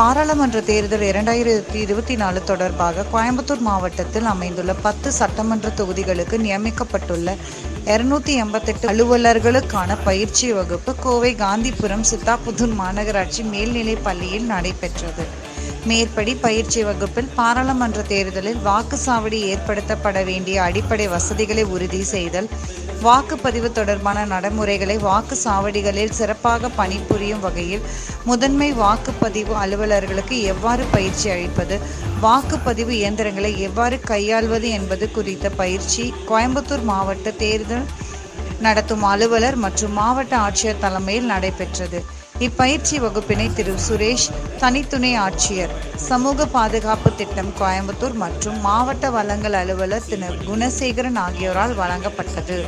பாராளுமன்ற தேர்தல் இரண்டாயிரத்தி இருபத்தி நாலு தொடர்பாக கோயம்புத்தூர் மாவட்டத்தில் அமைந்துள்ள பத்து சட்டமன்ற தொகுதிகளுக்கு நியமிக்கப்பட்டுள்ள இருநூத்தி எண்பத்தெட்டு அலுவலர்களுக்கான பயிற்சி வகுப்பு கோவை காந்திபுரம் சித்தாபுதூர் மாநகராட்சி மேல்நிலைப் பள்ளியில் நடைபெற்றது. மேற்படி பயிற்சி வகுப்பில் பாராளுமன்ற தேர்தலில் வாக்குச்சாவடி ஏற்படுத்தப்பட வேண்டிய அடிப்படை வசதிகளை உறுதி செய்தல் வாக்குப்பதிவு தொடர்பான நடைமுறைகளை வாக்குச்சாவடிகளில் சிறப்பாக பணிபுரியும் வகையில் முதன்மை வாக்குப்பதிவு அலுவலர்களுக்கு எவ்வாறு பயிற்சி அளிப்பது வாக்குப்பதிவு இயந்திரங்களை எவ்வாறு கையாள்வது என்பது குறித்த பயிற்சி கோயம்புத்தூர் மாவட்ட தேர்தல் நடத்தும் அலுவலர் மற்றும் மாவட்ட ஆட்சியர் தலைமையில் நடைபெற்றது. இப்பயிற்சி வகுப்பினை திரு சுரேஷ் தனித்துணை ஆட்சியர் சமூக பாதுகாப்பு திட்டம் கோயம்புத்தூர் மற்றும் மாவட்ட வளங்கள் அலுவலர் திரு குணசேகரன் ஆகியோரால் வழங்கப்பட்டது.